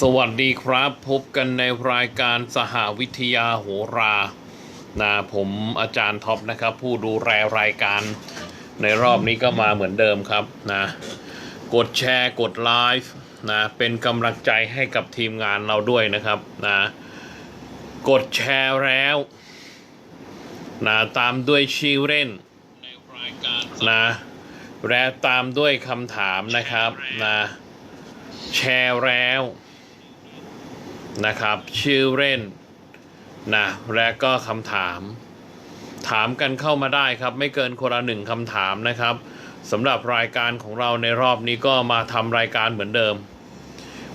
สวัสดีครับ พบกันในรายการสหวิทยาโหรานะผมอาจารย์ท็อปนะครับ ผู้ดูแลรายการในรอบนี้ก็มาเหมือนเดิมครับนะกดแชร์กดไลฟ์นะเป็นกำลังใจให้กับทีมงานเราด้วยนะครับนะกดแชร์แล้วนะตามด้วยชื่อเล่นนะและตามด้วยคำถามนะครับนะแชร์แล้ว นะครับ ชื่อเล่นนะและก็คำถาม ถามกันเข้ามาได้ครับ ไม่เกินคนละหนึ่งคำถามนะครับสำหรับรายการของเราในรอบนี้ก็มาทำรายการเหมือนเดิม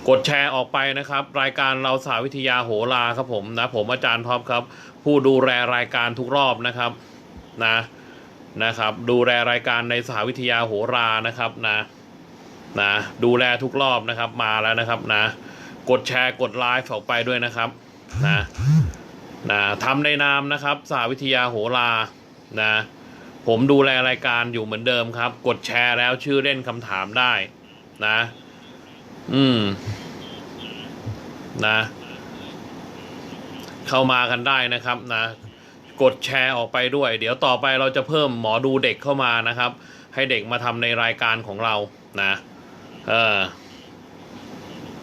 กดแชร์ออกไปนะครับ รายการเราสาวิทยาโหราครับผมนะผมอาจารย์ท็อปครับ ผู้ดูแลรายการทุกรอบนะครับนะนะครับ ดูแลรายการในสาวิทยาโหรานะครับนะนะดูแลทุกรอบนะครับมาแล้วนะครับนะ กดแชร์กดไลฟ์ออกไปด้วยนะครับนะนะทำในนามนะครับสาวิทยาโหรานะผมดูแลรายการอยู่เหมือนเดิมครับ กดแชร์แล้วชื่อเล่นคำถามได้นะ อืม นะ เข้ามากันได้นะครับนะกดแชร์ออกไปด้วย เดี๋ยวต่อไปเราจะเพิ่มหมอดูเด็กเข้ามานะครับ ให้เด็กมาทำในรายการของเรานะ เออ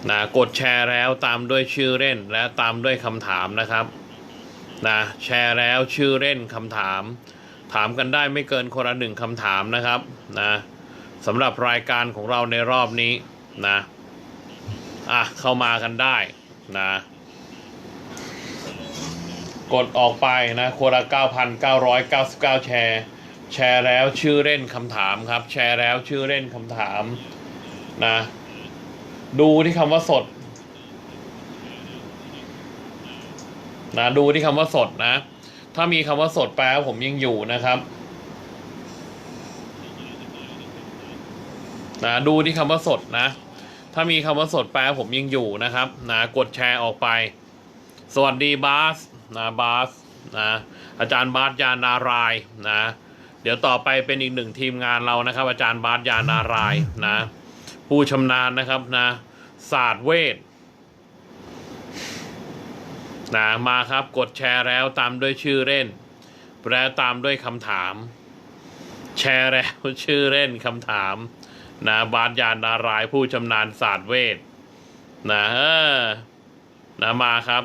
นะกดแชร์แล้วตามด้วยชื่อเล่นและตามด้วยคำถามนะครับนะแชร์แล้วชื่อเล่นคำถาม ถามกันได้ไม่เกินคนละหนึ่งคำถามนะครับนะสำหรับรายการของเราในรอบนี้นะอะเข้ามากันได้นะกดออกไปนะคนละ 9,999 แชร์ แชร์แล้วชื่อเล่นคำถามครับ แชร์แล้วชื่อเล่นคำถามนะ ดูที่คำว่าสดนะดูที่คำว่าสดนะ ถ้ามีคำว่าสดแปลว่าผมยังอยู่นะครับนะดูที่คำว่าสดนะ ถ้ามีคำว่าสดแปลว่าผมยังอยู่นะครับนะกดแชร์ออกไป สวัสดีบาสนะบาสนะอาจารย์บาสยานารายนะ เดี๋ยวต่อไปเป็นอีกหนึ่งทีมงานเรานะครับ อาจารย์บาสยานารายนะ ผู้ชำนาญนะครับนะ ศาสตร์เวทนะมาครับกดแชร์แล้วตามด้วยชื่อเล่น และตามด้วยคำถาม แชร์แล้วชื่อเล่นคำถามนะบาสยานนารายผู้ชำนาญศาสตร์เวทนะเออนะมาครับ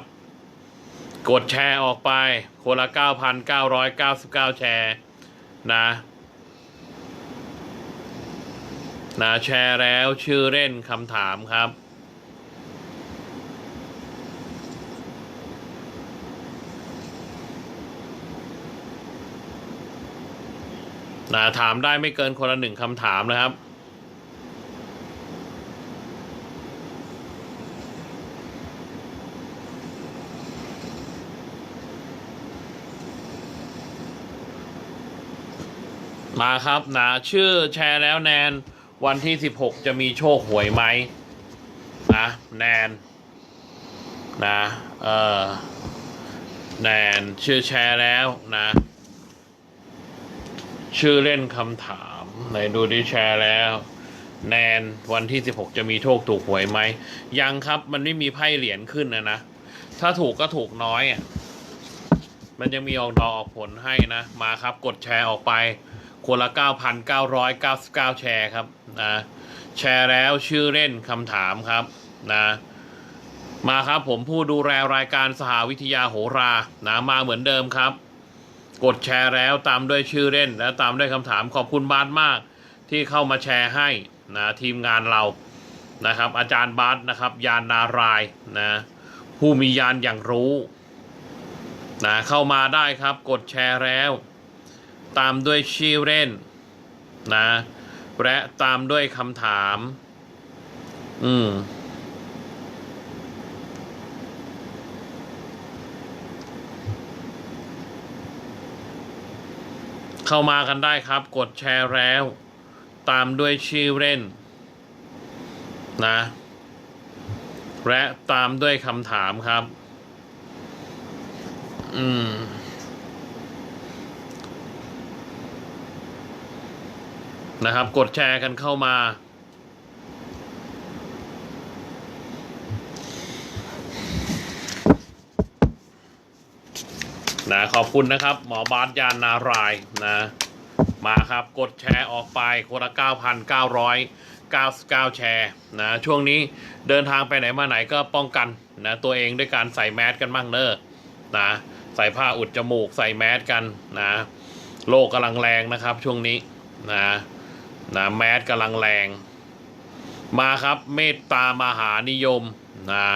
กดแชร์ออกไป คนละ 9,999 แชร์นะนะแชร์แล้วชื่อเล่นคำถามครับ นะถามได้ไม่เกินคนละหนึ่งคำถามนะครับ มาครับนะชื่อแชร์แล้วแนน วันที่ 16 จะมีโชคหวยไหมนะแนนนะเออแนนชื่อแชร์แล้วนะ ชื่อเล่นคำถามไหนดูดิแชร์แล้ว แนนวันที่ 16 จะมีโชคถูกหวยไหม ยังครับมันไม่มีไพ่เหรียญขึ้นนะนะ ถ้าถูกก็ถูกน้อยอะมันยังมีออกดอกออกผลให้นะ มาครับกดแชร์ออกไปคนละ 9,999 แชร์ครับนะแชร์แล้วชื่อเล่นคำถามครับนะมาครับผมผู้ดูแลรายการสหวิทยาโหรานะมาเหมือนเดิมครับ กดแชร์แล้วตามด้วยชื่อเล่น และตามด้วยคำถามขอบคุณบาสมาก ที่เข้ามาแชร์ให้นะทีมงานเรานะครับ อาจารย์บาสนะครับ ยานนารายนะผู้มียานอย่างรู้นะเข้ามาได้ครับกดแชร์แล้ว ตามด้วยชื่อเล่นนะและตามด้วยคำถาม อืม เข้ามากันได้ครับ กดแชร์แล้ว ตามด้วยชื่อเล่น นะ และตามด้วยคำถามครับ อืมนะครับ กดแชร์กันเข้ามา นะขอบคุณนะครับ หมอบาสยานนารายนะ มาครับกดแชร์ออกไปคนละ 9,999 แชร์นะช่วงนี้เดินทางไปไหนมาไหนก็ป้องกันนะตัวเองด้วยการใส่แมสกันบ้างเนอะนะใส่ผ้าอุดจมูกใส่แมสกันนะโลกกำลังแรงนะครับช่วงนี้นะนะแมสกำลังแรง มาครับเมตตามหานิยมนะ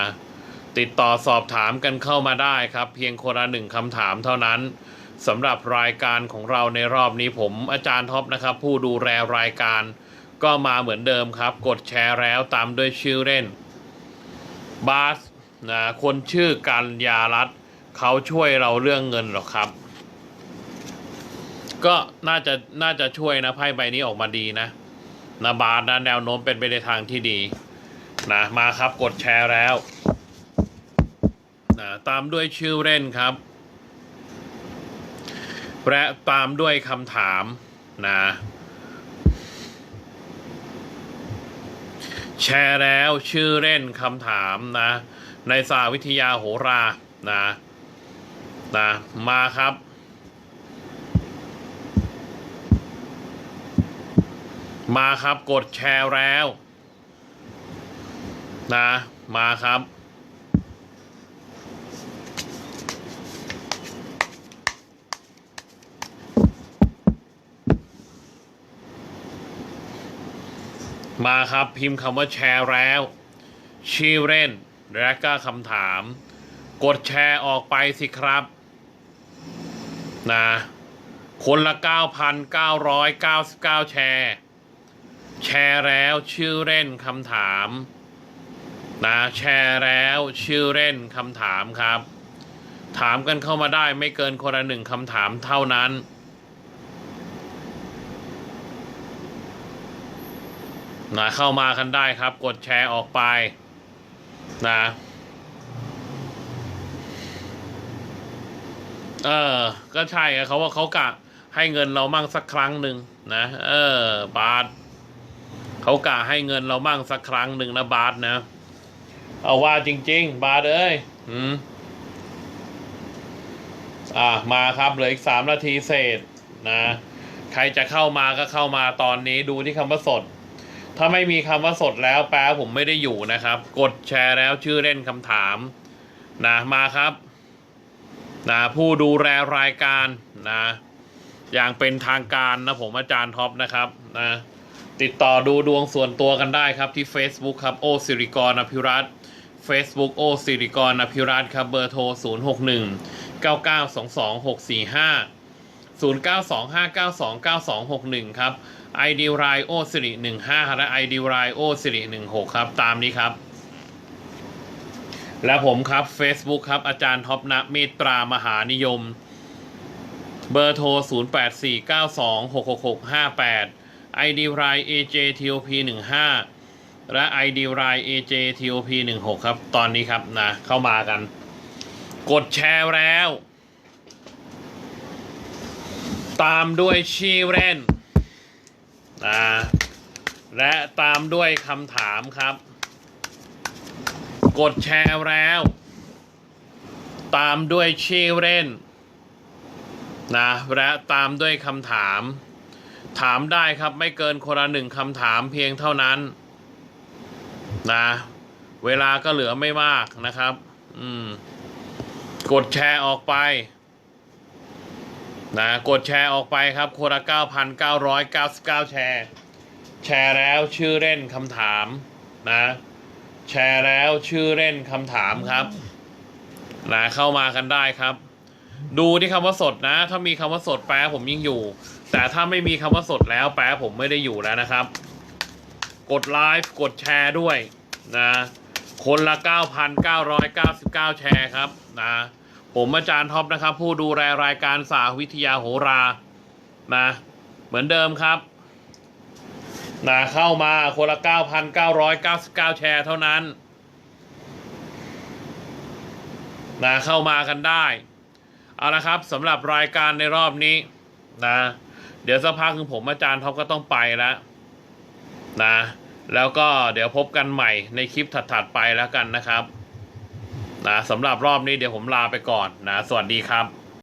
ติดต่อสอบถามกันเข้ามาได้ครับ เพียงคนละหนึ่งคำถามเท่านั้นสำหรับรายการของเราในรอบนี้ผมอาจารย์ท็อปนะครับ ผู้ดูแลรายการ ก็มาเหมือนเดิมครับ กดแชร์แล้วตามด้วยชื่อเล่นบาสนะคนชื่อกันยารัตเขาช่วยเราเรื่องเงินหรอครับ ก็น่าจะน่าจะช่วยนะไพ่ใบนี้ออกมาดีนะนะบาสนะแนวโน้มเป็นไปในทางที่ดีนะมาครับกดแชร์แล้ว นะตามด้วยชื่อเล่นครับ และตามด้วยคำถามนะแชร์แล้วชื่อเล่นคำถามนะ ในสาวิทยาโหรานะนะมาครับ มาครับกดแชร์แล้ว นะ มาครับ มาครับพิมพ์คำว่าแชร์แล้วชื่อเล่นและก็คำถาม กดแชร์ออกไปสิครับนะคนละ 9,999 แชร์ แชร์แล้วชื่อเล่นคำถามนะแชร์แล้วชื่อเล่นคำถามครับ ถามกันเข้ามาได้ไม่เกินคนละหนึ่งคำถามเท่านั้น นะเข้ามากันได้ครับ กดแชร์ออกไปนะเออ ก็ใช่เขาว่าเขากะให้เงินเรามั่งสักครั้งหนึ่งนะ เออ บาทเขากะให้เงินเรามั่งสักครั้งหนึ่งนะบาทนะ เอาว่าจริง ๆ บาทเอ้ยอืมอะมาครับเหลืออีกสามนาทีเศษนะ ใครจะเข้ามาก็เข้ามาตอนนี้ดูที่คำว่าสด ถ้าไม่มีคำว่าสดแล้วแปลว่าผมไม่ได้อยู่นะครับ กดแชร์แล้วชื่อเล่นคำถามนะมาครับนะผู้ดูแลรายการนะอย่างเป็นทางการนะผมอาจารย์ท็อปนะครับนะติดต่อดูดวงส่วนตัวกันได้ครับที่ Facebook ครับโอสิริกรอภิรัตน์ Facebook โอสิริกรอภิรัตครับเบอร์โทร 0 6 1 9 9 2 2 6 4 5 0 9 2 5 9 2 9 2 6 1 ครับ ID รายโอสิริ15 และ ID รายโอสิริ16 ครับ ตามนี้ครับ และผมครับ Facebook ครับ อาจารย์ท็อปนะเมตตามหานิยม เบอร์โทร 0849266658 ID ราย AJTOP 15และ ID ราย AJTOP 16 ครับ ตอนนี้ครับนะเข้ามากัน กดแชร์แล้ว ตามด้วยชื่อเล่นนะและตามด้วยคำถามครับ กดแชร์แล้ว ตามด้วยชื่อเล่นนะและตามด้วยคำถาม ถามได้ครับไม่เกินคนละหนึ่งคำถามเพียงเท่านั้นนะเวลาก็เหลือไม่มากนะครับ อืม กดแชร์ออกไป นะกดแชร์ออกไปครับคนละ9,999 แชร์ แชร์แล้วชื่อเล่นคำถามนะ แชร์แล้วชื่อเล่นคำถามครับนะเข้ามากันได้ครับ ดูที่คำว่าสดนะ ถ้ามีคำว่าสดแปลผมยังอยู่ แต่ถ้าไม่มีคำว่าสดแล้วแปลผมไม่ได้อยู่แล้วนะครับ กดไลฟ์กดแชร์ด้วยนะ คนละ 9,999 แชร์ครับนะ ผมอาจารย์ท็อปนะครับ ผู้ดูแลรายการสาวิทยาโหรานะเหมือนเดิมครับนะเข้ามาคนละ 9,999 แชร์เท่านั้นนะเข้ามากันได้ เอาละครับสำหรับรายการในรอบนี้นะเดี๋ยวสักพักคือผมอาจารย์ท็อปก็ต้องไปแล้วนะแล้วก็เดี๋ยวพบกันใหม่ในคลิปถัดๆไปแล้วกันนะครับ นะสำหรับรอบนี้เดี๋ยวผมลาไปก่อนนะ สวัสดีครับ